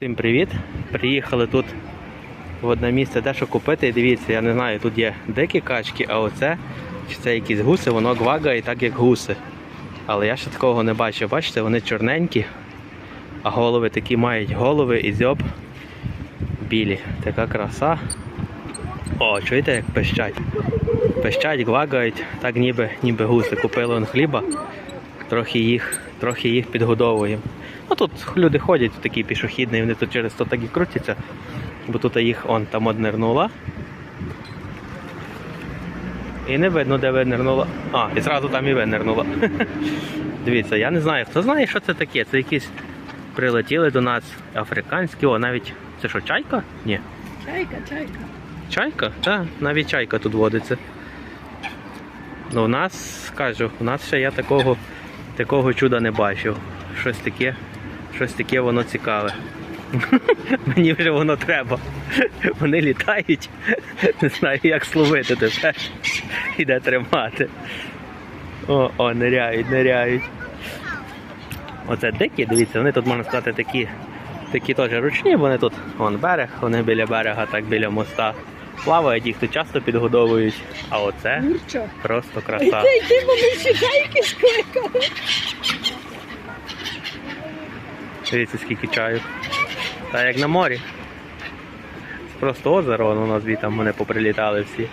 Всім привіт! Приїхали тут в одне місце дещо купити. І дивіться, я не знаю, тут є дикі качки, а оце чи це якісь гуси, воно гвагає так, як гуси. Але я ще такого не бачив. Бачите, вони чорненькі, а голови такі мають голови і зьоб білі. Така краса. О, чуєте, як пищать? Пищать, гвагають, так ніби, ніби гуси. Купили он хліба, трохи їх, трохи їх підгодовуємо. Ну тут люди ходять, тут такий пішохідний, вони тут через то так і крутяться, бо тут їх он там однирнула. І не видно, де винирнула. А, і зразу там і винирнула. Дивіться, я не знаю, хто знає, що це таке. Це якісь прилетіли до нас африканські, о, навіть це що, чайка? Ні. Чайка, чайка. Чайка? Так, навіть чайка тут водиться. Ну, у нас, кажу, у нас ще я такого, такого чуда не бачив. Щось таке, щось таке воно цікаве. Мені вже воно треба. Вони літають. Не знаю, як словити тепер. І де тримати. О, о, ниряють, ниряють. Оце дикі, дивіться, вони тут можна сказати такі, такі теж ручні, вони тут вон берег, вони біля берега, так біля моста плавають, їх тут часто підгодовують. А оце Гурчо. просто краса. ти йди, бо ми всі чайки скликали. Дивіться, скільки чаю. Та як на морі. Це просто озеро, воно у нас там вони поприлітали всі.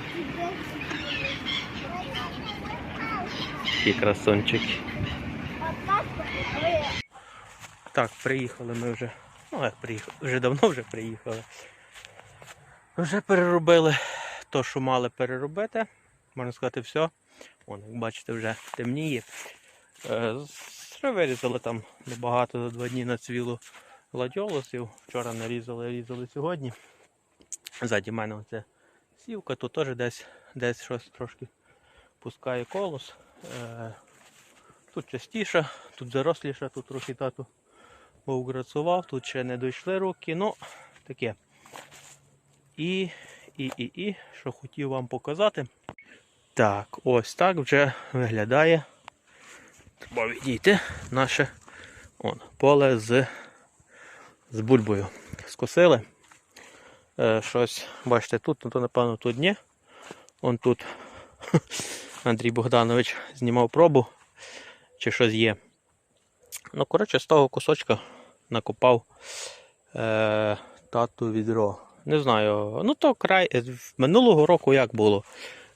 Такі красунчики. Так, приїхали ми вже. Ну як приїхали, вже давно вже приїхали. Вже переробили то, що мали переробити. Можна сказати, все. Вон, як бачите, вже темніє. Ще вирізали там небагато за два дні нацвіло гладіолусів. Вчора нарізали, різали сьогодні. Ззаді мене оце сівка, тут теж десь, десь щось трошки пускає колос. Е, Тут частіше, тут заросліше, тут трохи тату був грацував, тут ще не дійшли руки, ну таке. І, і, і, і, що хотів вам показати. Так, ось так вже виглядає. Треба відійти наше он, поле з, з бульбою. Скосили. Е, щось, бачите, тут, ну, то напевно тут ні. Он тут Андрій Богданович знімав пробу, чи щось є. Ну, коротше, з того кусочка накопав е, тату відро. Не знаю, ну то край. е, Минулого року як було?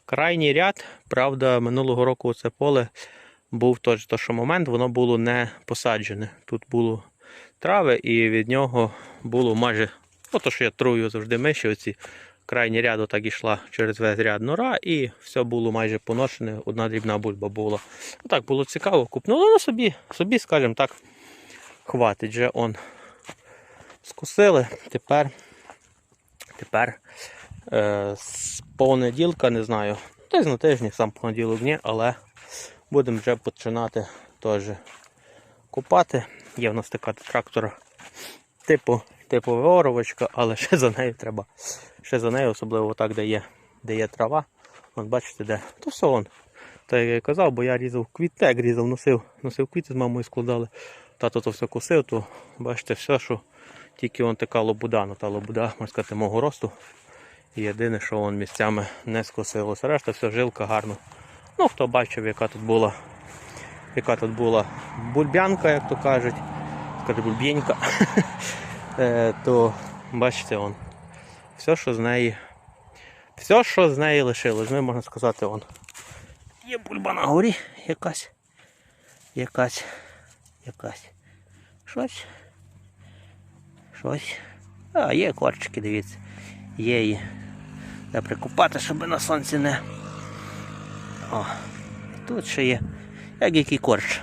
Крайній ряд, правда, минулого року це поле був той, то, що момент, воно було не посаджене. Тут було трави, і від нього було майже, ну то, що я трую завжди миші, оці крайній ряд так ішла через весь ряд нора, і все було майже поношене, одна дрібна бульба була. Ну так було цікаво, купнули на собі, собі, скажімо так, хватить же он. Скусили, тепер, тепер е, з понеділка, не знаю, десь на тижні сам понеділок ні, але будемо вже починати теж купати. Є в нас така трактора типу, типу виоровочка, але ще за нею треба. Ще за нею, особливо так, де є, де є трава. Вон, бачите, де. То все он. Так як я казав, бо я різав квіти, як різав, носив, носив квіти з мамою складали. Тато то все косив, то бачите, все, що тільки вон така лобуда, ну та лобуда, можна сказати, мого росту. І єдине, що вон місцями не скосилося. Решта все жилка гарно. Ну, хто бачив, яка тут була, яка тут була бульбянка, як то кажуть, скажу бульбєнька, Е, то бачите, он, все, що з неї, все, що з неї лишилось, ми можна сказати, он. Є бульба на горі якась, якась, якась, щось, щось. А, є корчики, дивіться, є її. Треба прикупати, щоб на сонці не. О, тут ще є. Як який корч.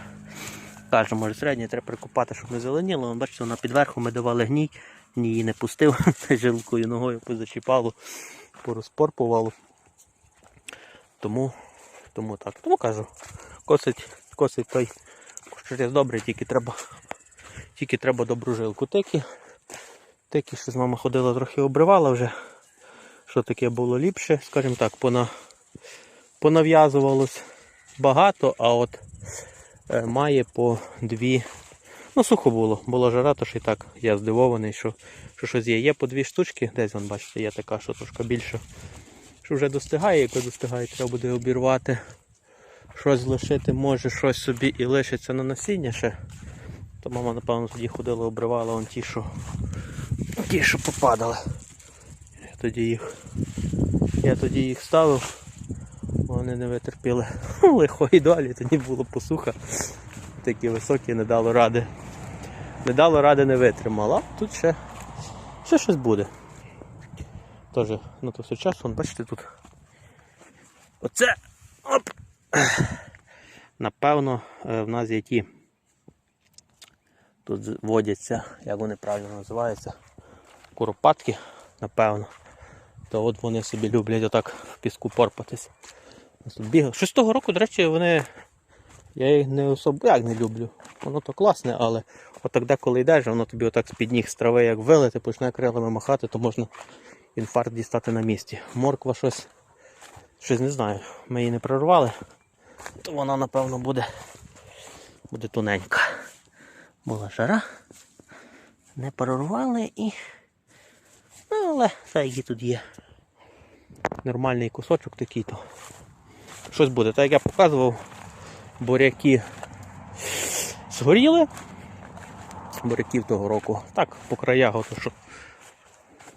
Кажу, може середній треба прикупати, щоб не зеленіло. Бачите, вона під верхом ми давали гній, ні її не пустив, жилкою ногою позачіпало, порозпорпувало. Тому, тому так. Тому кажу, косить, косить той кущерець добре, тільки треба, тільки треба добру жилку. Теки, теки, що з мама ходила, трохи обривала вже. Що таке було ліпше, скажімо так, пона, понав'язувалось багато, а от е, має по дві Ну, сухо було, було жара, то що і так я здивований, що, що щось є. Є по дві штучки, десь вон, бачите, є така, що трошки більше. Що вже достигає, яка достигає, треба буде обірвати. Щось лишити, може щось собі і лишиться на насіння ще. То мама, напевно, тоді ходила, обривала вон ті, що ті, що попадали. Я тоді їх. Я тоді їх ставив. Вони не витерпіли лихо і далі, тоді було посуха. Такі високі, не дало ради. Не дало ради, не витримало. А тут ще, ще щось буде. Тоже, ну то все час, вон, бачите тут. Оце. Оп! Напевно, е, в нас є ті. Тут водяться, як вони правильно називаються, куропатки, напевно. То от вони собі люблять отак в піску порпатись. Ось. Щось року, до речі, вони. Я їх не особо як не люблю. Воно то класне, але отак деколи йдеш, воно тобі отак з-під ніг з трави як вилити, почне крилами махати, то можна інфаркт дістати на місці. Морква щось. Щось не знаю. Ми її не прорвали, то вона, напевно, буде, буде тоненька. Була жара. Не прорвали і. Ну, але все, які тут є. Нормальний кусочок такий то. Щось буде. Так як я показував, буряки згоріли. Буряків того року. Так, по краях, ото що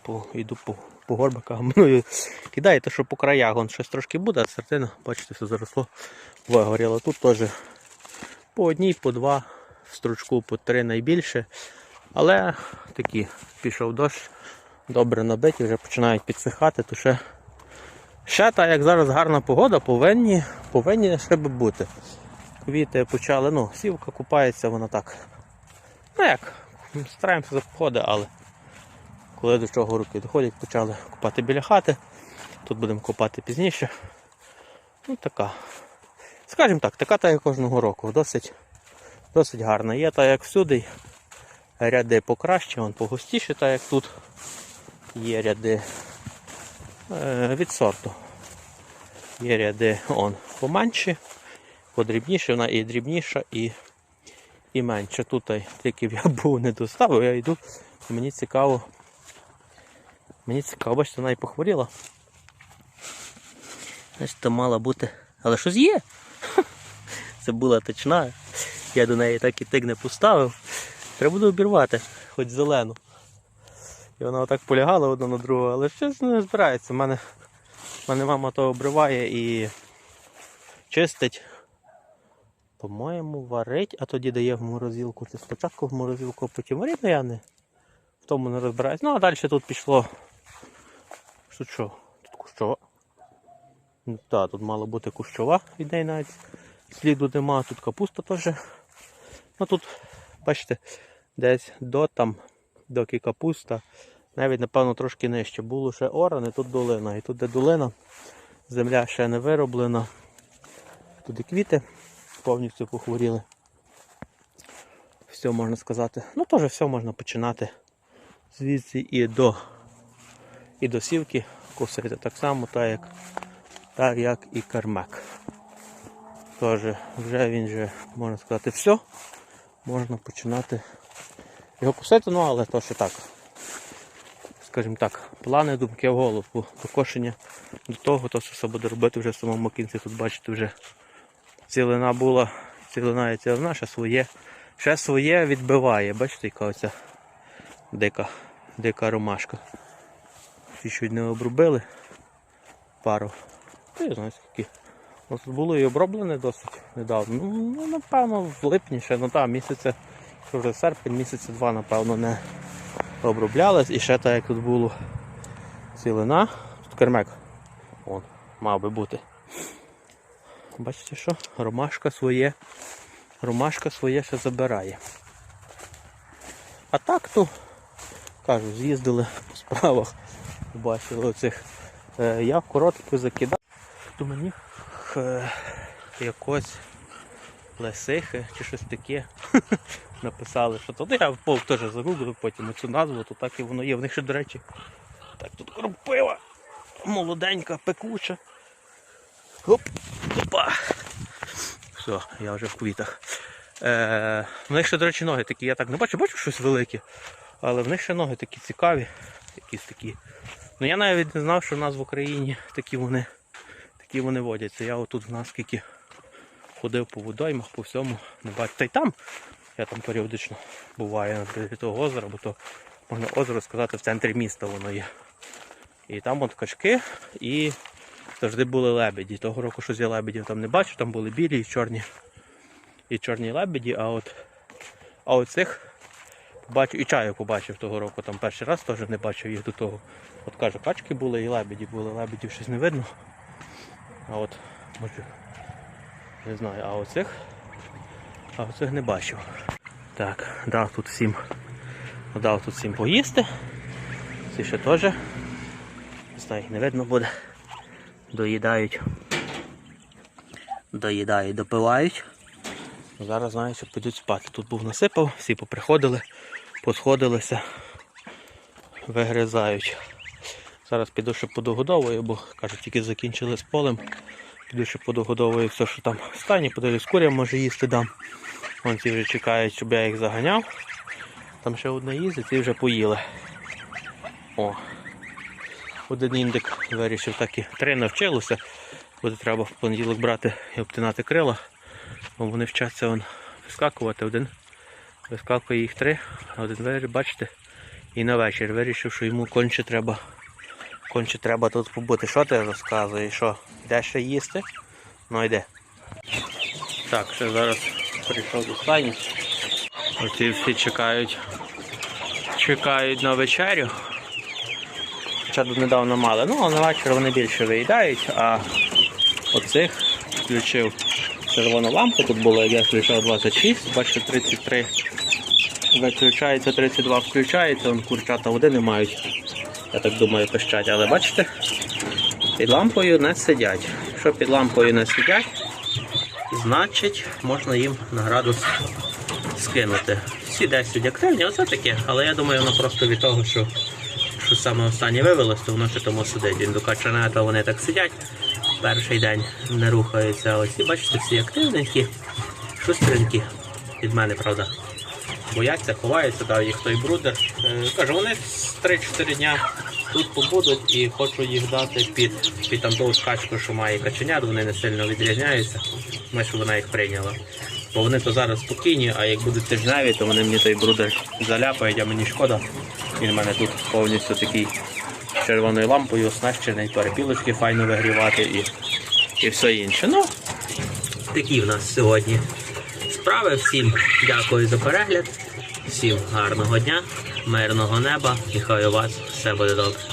по, йду по, по горбиках. Ну, кидаю те, що по краях вон щось трошки буде, а середина, бачите, все заросло, вигоріло. Тут теж по одній, по два, стручку по три найбільше. Але такі пішов дощ, добре набиті, вже починають підсихати, то ще, ще та як зараз гарна погода, повинні, повинні ще би бути. Квіти почали, ну, сівка купається, вона так. Ну як, стараємося за походи, але коли до чого руки доходять, почали купати біля хати. Тут будемо копати пізніше. Ну така. Скажімо так, така та як кожного року. Досить, досить гарна. Є та як всюди. Ряди покраще, вон погустіше, так як тут. Є ряди е, від сорту. Є ряди он поменші, подрібніші, вона і дрібніша, і, і менша. Тут тільки я був не доставив, я йду. Мені цікаво. Мені цікаво, бачите, вона і похворіла. Значить, то мала бути. Але щось є. Це була точна. Я до неї так і тик не поставив. Треба буде обірвати, хоч зелену. І вона отак полягала одна на другу, але щось не збирається. У мене, мене мама то обриває і чистить. По-моєму, варить, а тоді дає в морозилку. Це спочатку в морозилку, а потім варить, ну я не в тому не розбираюсь. Ну а далі тут пішло. Тут що? Тут кущова. Ну, так, тут мало бути кущова від неї навіть сліду нема, тут капуста теж. Ну тут, бачите, десь до там, доки капуста, навіть, напевно, трошки нижче. Було ще оране, тут долина. І тут де долина, земля ще не вироблена. Тут і квіти повністю похворіли. Все можна сказати. Ну теж все можна починати звідси і до і до сівки косити так само, так як, так як і кармак. Тож вже він же, можна сказати, все. Можна починати його косити, ну але то ще так. Скажімо так, плани, думки в голову до кошення до того, то все буде робити вже в самому кінці. Тут бачите, вже цілина була, цілина і цілина, ще своє, ще своє відбиває. Бачите, яка оця дика, дика ромашка. Ці чуть не обробили пару. Та я знаю скільки. Ось було і оброблене досить недавно. Ну, ну напевно, в липні ще, ну так, місяця, що вже серпень, місяця два, напевно, не оброблялись. І ще так, як тут було цілина, тут кермек. Вон, мав би бути. Бачите що? Ромашка своє. Ромашка своє ще забирає. А так то, кажу, з'їздили по справах. Бачили оцих. Е, я коротко закидав. То мені якось лисихи чи щось таке написали, що то Ну, я полк теж загуглив потім цю назву, то так і воно є. В них ще, до речі, так тут кропива молоденька, пекуча. Оп, опа. Все, я вже в квітах. Е, в них ще, до речі, ноги такі. Я так не бачу, бачу щось велике. Але в них ще ноги такі цікаві. Якісь такі. Ну я навіть не знав, що в нас в Україні такі вони, такі вони водяться. Я отут в нас скільки ходив по водоймах, по всьому, не бачу. Та й там я там періодично буваю біля того озера, бо то можна озеро сказати в центрі міста воно є. І там от качки і завжди були лебеді. Того року щось я лебедів там не бачу, там були білі і чорні. І чорні лебеді, а от а оцих побачив, і чаю побачив того року, там перший раз теж не бачив їх до того. От кажу, качки були і лебеді були, лебедів щось не видно. А от, не знаю, а оцих, а оцих не бачив. Так, дав тут всім, дав тут всім поїсти. Ці ще теж. Не знаю, не видно буде. Доїдають. Доїдають, допивають. Зараз знаю, що підуть спати. Тут був насипав, всі поприходили, посходилися, вигризають. Зараз піду ще подогодовую, бо кажуть, тільки закінчили з полем. Піду ще подогодовую все, що там в стані, подивлюсь, курям може їсти дам. Вон ці вже чекають, щоб я їх заганяв. Там ще одне їздить і вже поїли. О. Один індик вирішив так і три навчилося. Буде треба в понеділок брати і обтинати крила. Бо вони вчаться вон вискакувати. Один вискакує їх три, а один бачите, і на вечір вирішив, що йому конче треба. Конче треба тут побути. Що ти розказуєш? Що? Йдеш ще їсти? Ну йди. Так, ще зараз прийшов до стані. Оці всі чекають. Чекають на вечерю. Хоча тут недавно мали. Ну, а на вечір вони більше виїдають, а оцих включив червону лампу. Тут було, як я включав 26, бачите, 33 виключається, 32 включається, курчата води не мають. Я так думаю, пищать, але бачите, під лампою не сидять. Якщо під лампою не сидять, значить можна їм на градус скинути. Всі 10 активні, оце таке, але я думаю, воно просто від того, що, що саме останнє вивелось, то воно ще тому сидить. Він до качанета вони так сидять. Перший день не рухаються. Ось і бачите, всі активненькі, шустренькі. Від мене, правда. Бояться, ховаються, дав їх той брудер. Е, Кажу, вони 3-4 дня тут побудуть і хочу їх дати під, під там того скачку, що має каченят, вони не сильно відрізняються. Ми щоб вона їх прийняла. Бо вони то зараз спокійні, а як будуть тижневі, то вони мені той брудер заляпають, а мені шкода. Він в мене тут повністю такий червоною лампою оснащений, перепілочки файно вигрівати і, і все інше. Ну, такі в нас сьогодні справи. Всім дякую за перегляд, всім гарного дня, мирного неба і хай у вас все буде добре.